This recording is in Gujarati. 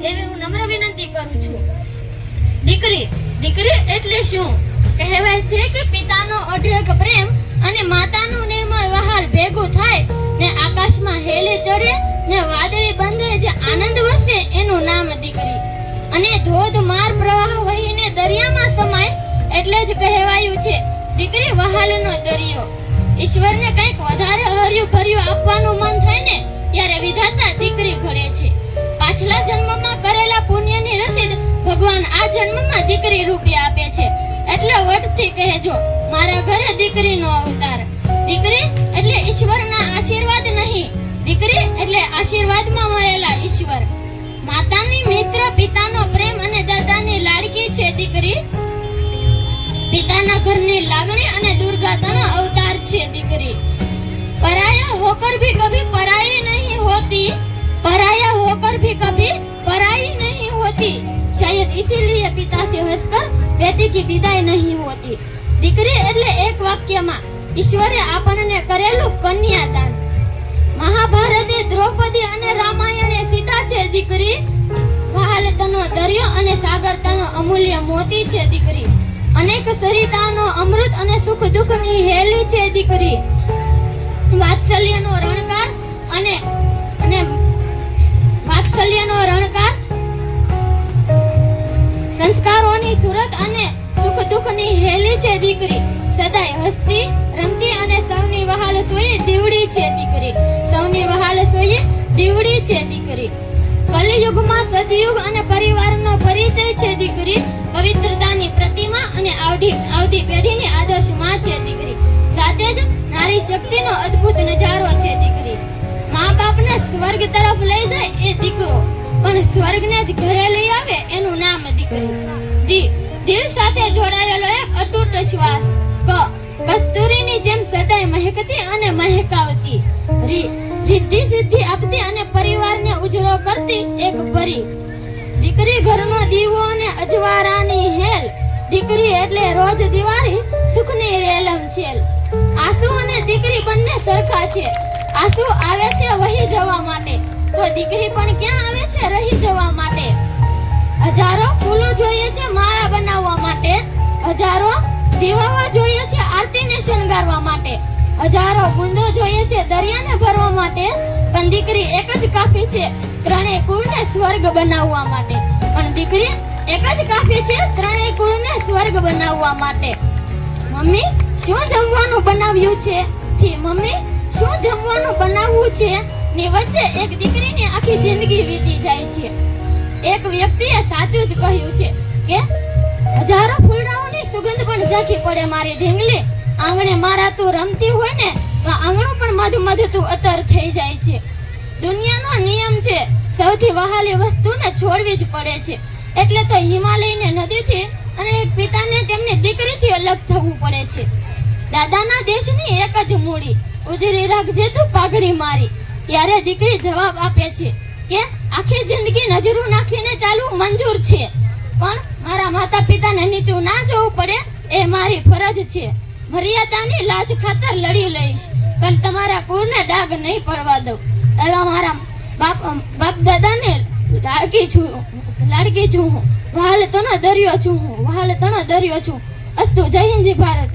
કરું છું. દીકરી દીકરી એટલે શું? કહેવાય છે કે પિતાનો અઢળક પ્રેમ અને માતાનું નિર્મળ વહાલ ભેગું થાય ને આકાશમાં હેલે ચડે ને વાદળી બંધે જે આનંદ વરસે એનું નામ દીકરી. અને ધોધ માર પ્રવાહ વહીને દરિયામાં સમાય એટલે જ કહેવાયું છે, દીકરી વહાલનો દરિયો. ઈશ્વરને કંઈક વધારે હર્યું ભર્યું આપવાનું મન થાય ને બે રૂપિયા આપે છે. એટલે વટથી કહેજો, મારા ઘરે દીકરીનો અવતાર. દીકરી, એટલે ઈશ્વરના આશીર્વાદ નહીં. દીકરી, એટલે આશીર્વાદમાં મળેલા ઈશ્વર. માતાની મિત્ર પિતાનો પ્રેમ અને દાદાની લાડકી છે દીકરી. પિતાના ઘરની લાગણી અને દુર્ગાતાનો અવતાર છે દીકરી. પરાયા હોકર ભી કભી પરાઈ નહીં હોતી. इसीलिए पिता से हंसकर बेटी की विदाई नहीं होती દીકરી એટલે એક વાક્યમાં ઈશ્વરે આપણને કરેલું કન્યાદાન મહાભારતે દ્રૌપદી અને રામાયણે સીતા છે દીકરી વહાલતનો દરિયો અને સાગરતાનો અમૂલ્ય મોતી છે દીકરી અનેક સરિતાનો અમૃત અને સુખ દુઃખની હેલી છે દીકરી વાત્સલ્યનો રણકાર અને અને સંસ્કારોની અને સુખ દુઃખની હેલી છે દીકરી. સદાય હસતી, રમતી અને સૌની વહાલ સોયે દીવડી છે દીકરી. સૌની વહાલ સોયે દીવડી છે દીકરી. કલિયુગમાં સતયુગ અને પરિવારનો પરિચય છે દીકરી. પવિત્રતાની પ્રતિમા અને આવડી આવતી પેઢીની આદર્શમાં છે દીકરી. સાથે જ નારી શક્તિનો અદ્ભુત નજારો છે દીકરી. મા બાપને સ્વર્ગ તરફ લઈ જાય એ દીકરો. પણ સ્વર્ગને જ ઘરે લઈ આવે એનું નામ દીકરી. દી દિલ સાથે જોડાયેલો એક અતૂટ શ્વાસ. ક કસ્તુરીની જેમ સદાય મહેકતી અને મહેકાવતી. રી રિદ્ધિ સિદ્ધિ આપતી અને પરિવારને ઉજળો કરતી એક પરી. દીકરી ઘરનો દીવો અને અજવારાની હેલ. દીકરી એટલે રોજ દિવાળી, સુખની રેલમ છેલ. આંસુ અને દીકરી બંને સરખા છે. આંસુ આવે છે વહી જવા માટે. તો દીકરી પણ ક્યાં આવે છે રહી જવા માટે? હજારો ફૂલો જોઈએ છે માળા બનાવવા માટે. હજારો દીવાઓ જોઈએ છે આરતીને શણગારવા માટે. હજારો બુંદો જોઈએ છે દરિયાને ભરવા માટે. પણ દીકરી એક જ કાફી છે, ત્રણેય કુળને સ્વર્ગ બનાવવા માટે. પણ દીકરી એક જ કાફી છે, ત્રણેય કુળને સ્વર્ગ બનાવવા માટે. મમ્મી, શું જમવાનું બનાવ્યું છે? થી મમ્મી, શું જમવાનું બનાવવું છે? ની વચ્ચે એક દીકરીની આખી જિંદગી વીતી જાય છે. એક વ્યક્તિએ સાચું જ કહ્યું છે કે હજારો ફૂલડાઓની સુગંધ પણ ઝાંખી પડે મારી ઢીંગલી. આંગણે મારા તું રમતી હોય ને, તો આંગણું પણ મધ મધ તું અતર થઈ જાય છે. દુનિયાનો નિયમ છે, સૌથી વહાલી વસ્તુને છોડવી જ પડે છે. એટલે તો હિમાલયને નદીથી અને એક પિતાને તેમની દીકરીથી અલગ થવું પડે છે. દાદાના દેશની એક જ મૂડી, ઉજરી રાખજે તું પાઘડી મારી. ત્યારે દીકરી જવાબ આપે છે કે આખી જિંદગી નજરું નાખીને ચાલવું મંજૂર છે. પણ મારા માતા પિતાને નીચું ના જવું પડે, એ મારી ફરજ છે. મર્યાદાની લાજ ખાતર લડી લઈશ, પણ તમારા કુળને ડાઘ નહીં પડવા દઉં. એવા મારા બાપ બાપ દાદાને લાડકી છું લાડકી છું હું. વહાલ તણો દરિયો છું હું, વહાલ તણો દરિયો છું. અસ્તુ જય હિન્દ ભારત.